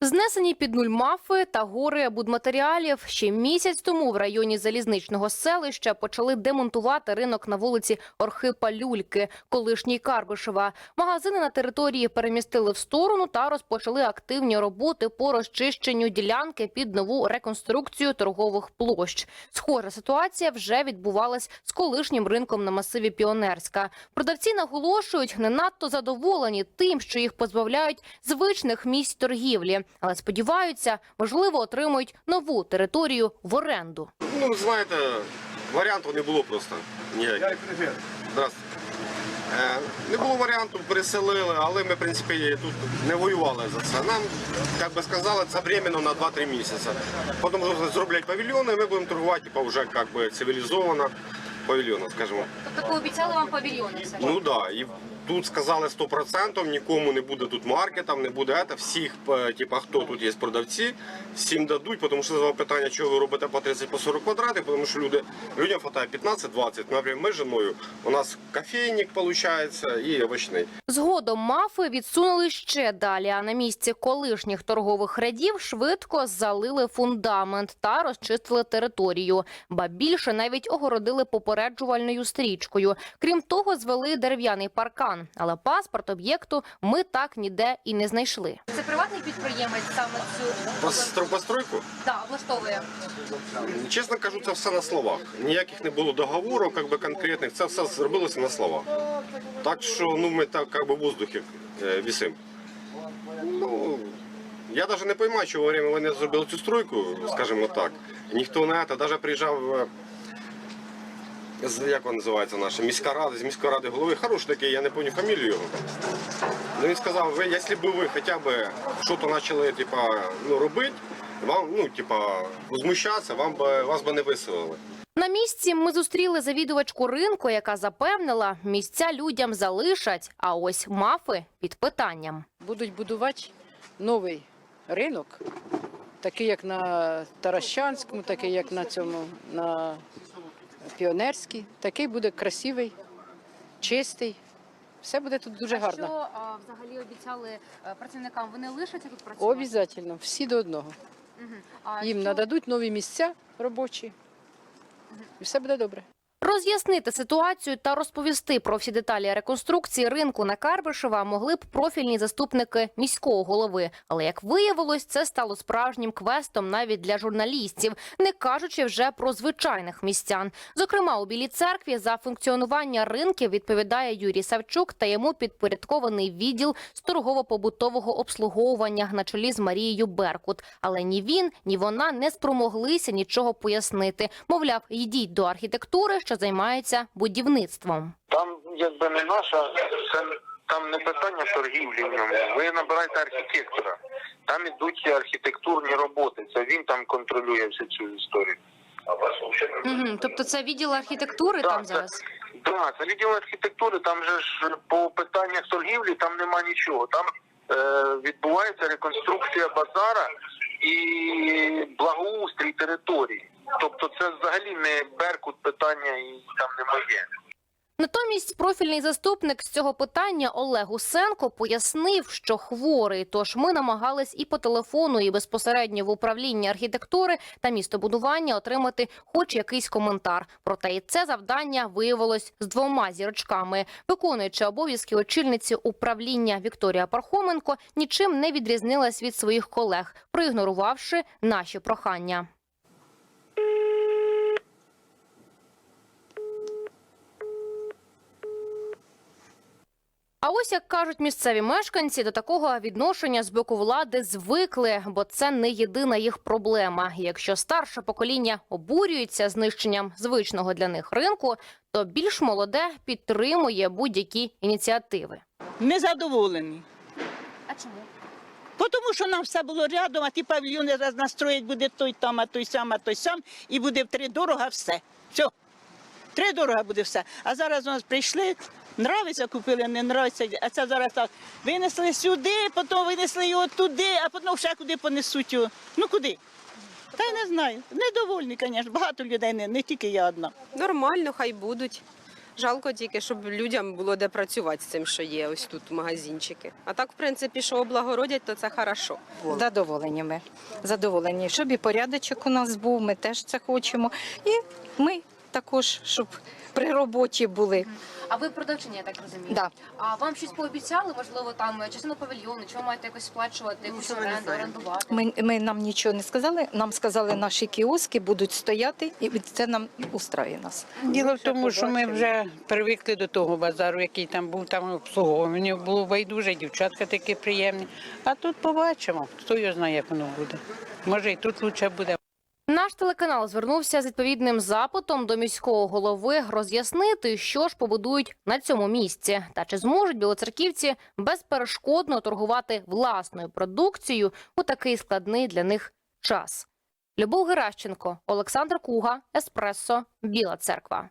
Знесені під нуль мафи та гори будматеріалів. Ще місяць тому в районі залізничного селища почали демонтувати ринок на вулиці Орхипа Люльки, колишній Карбишева. Магазини на території перемістили в сторону та розпочали активні роботи по розчищенню ділянки під нову реконструкцію торгових площ. Схожа ситуація вже відбувалась з колишнім ринком на масиві Піонерська. Продавці наголошують, не надто задоволені тим, що їх позбавляють звичних місць торгівлі, але сподіваються, можливо, отримують нову територію в оренду. Ну, знаєте, варіанту не було просто ніяких. Здравствуйте. Не було варіанту, переселили, але ми, в принципі, тут не воювали за це. Нам, як би сказали, це временно на 2-3 місяці. Потім зроблять павільйони, ми будемо торгувати типу, вже як би, цивілізовано павільйони, скажімо. Тобто ви обіцяли вам павільйони? Ну так, да. Тут сказали 100%, нікому не буде тут маркетів, не буде це. Всіх, е, типа, хто тут є продавці, всім дадуть, тому що задавав питання, чого ви робите по 30 по 40 квадратів, тому що люди, людям хватає 15-20. Наприклад, ми з жіною, у нас кофейник, виходить, і овочний. Згодом мафи відсунули ще далі. А на місці колишніх торгових рядів швидко залили фундамент та розчистили територію. Ба більше навіть огородили попереджувальною стрічкою. Крім того, звели дерев'яний паркан. Але паспорт об'єкту ми так ніде і не знайшли. Це приватний підприємець саме цю Постро- Постройку, да, облаштовує. чесно кажу, це все на словах. Ніяких не було договору, як би конкретних, це все зробилося на словах. Так що ну, ми так як би в воздухі е, вісимо. Ну, я навіть не розумію, чого время вони зробили цю стройку, скажімо так. Ніхто не це, навіть приїжджав. З- Як він називається наша міська рада, з міської ради голови, хороший такий, я не пам'ятаю фамілію його. Ну, він сказав, ви, якщо б ви хоча б щось почали типа, ну, робити, вам, ну, типа, возмущатися, вам би, вас би не виселили. На місці ми зустріли завідувачку ринку, яка запевнила, місця людям залишать, а ось мафи під питанням. будуть будувати новий ринок, такий як на Таращанському, такий як на цьому на Піонерській. Такий буде красивий, чистий. Все буде тут дуже гарно. Що а, взагалі обіцяли е, працівникам? Вони лишаться тут працювати? Обов'язково, всі до одного. Угу. А Їм що- нададуть нові місця робочі. І все буде добре. Роз'яснити ситуацію та розповісти про всі деталі реконструкції ринку на Карбишева могли б профільні заступники міського голови. Але як виявилось, це стало справжнім квестом навіть для журналістів, не кажучи вже про звичайних містян. Зокрема, у Білій церкві за функціонування ринків відповідає Юрій Савчук та йому підпорядкований відділ з торгово-побутового обслуговування на чолі з Марією Беркут. Але ні він, ні вона не спромоглися нічого пояснити. Мовляв, йдіть до архітектури, що займається будівництвом. Там якби не наша, це там не питання торгівлі в ньому. Ви набираєте архітектора. Там ідуть архітектурні роботи. Це він там контролює всю цю історію. Угу, тобто це відділ архітектури там зараз? Так, це відділ архітектури, там же ж по питаннях торгівлі там нема нічого. Там е, відбувається реконструкція базара і благоустрій території. Тобто це взагалі не беркут питання і там не моє. Натомість профільний заступник з цього питання Олег Усенко пояснив, що хворий. Тож ми намагались і по телефону, і безпосередньо в управлінні архітектури та містобудування отримати хоч якийсь коментар. Проте і це завдання виявилось з двома зірочками. Виконуючи обов'язки очільниці управління Вікторія Пархоменко нічим не відрізнилась від своїх колег, проігнорувавши наші прохання. А ось як кажуть місцеві мешканці, до такого відношення з боку влади звикли, бо це не єдина їх проблема. Якщо старше покоління обурюється знищенням звичного для них ринку, то більш молоде підтримує будь-які ініціативи. Незадоволені. А чому? Бо Тому що нам все було рядом, а ті павільйони раз настроїть, буде той там, а той сам, а той сам, і буде втри дорога все. Все. Три дорога буде все. А зараз у нас прийшли, нравиться, купили, не нравиться. А це зараз так. Винесли сюди, потім винесли його туди, а потім ще куди понесуть його. Ну куди? Та й не знаю. Недовольні, звісно. Багато людей, не, не тільки я одна. Нормально, хай будуть. Жалко тільки, щоб людям було де працювати з цим, що є ось тут магазинчики. А так, в принципі, що облагородять, то це хорошо. Задоволені ми. Задоволені, щоб і порядочок у нас був, ми теж це хочемо. І ми також, щоб при роботі були. А ви продавчиня, я так розумію? Да. А вам щось пообіцяли, можливо, там частину павільйону, чи ви маєте якось сплачувати, якусь оренду, орендувати? Ми, ми нам нічого не сказали. Нам сказали, наші кіоски будуть стояти, і це нам устраює нас. Діло в тому, що ми вже привикли до того базару, який там був, там обслуговування було байдуже, дівчатка такі приємні. А тут побачимо, хто його знає, як воно буде. Може, і тут краще буде. Наш телеканал звернувся з відповідним запитом до міського голови роз'яснити, що ж побудують на цьому місці, та чи зможуть білоцерківці безперешкодно торгувати власною продукцією у такий складний для них час. Любов Геращенко, Олександр Куга, Еспресо, Біла Церква.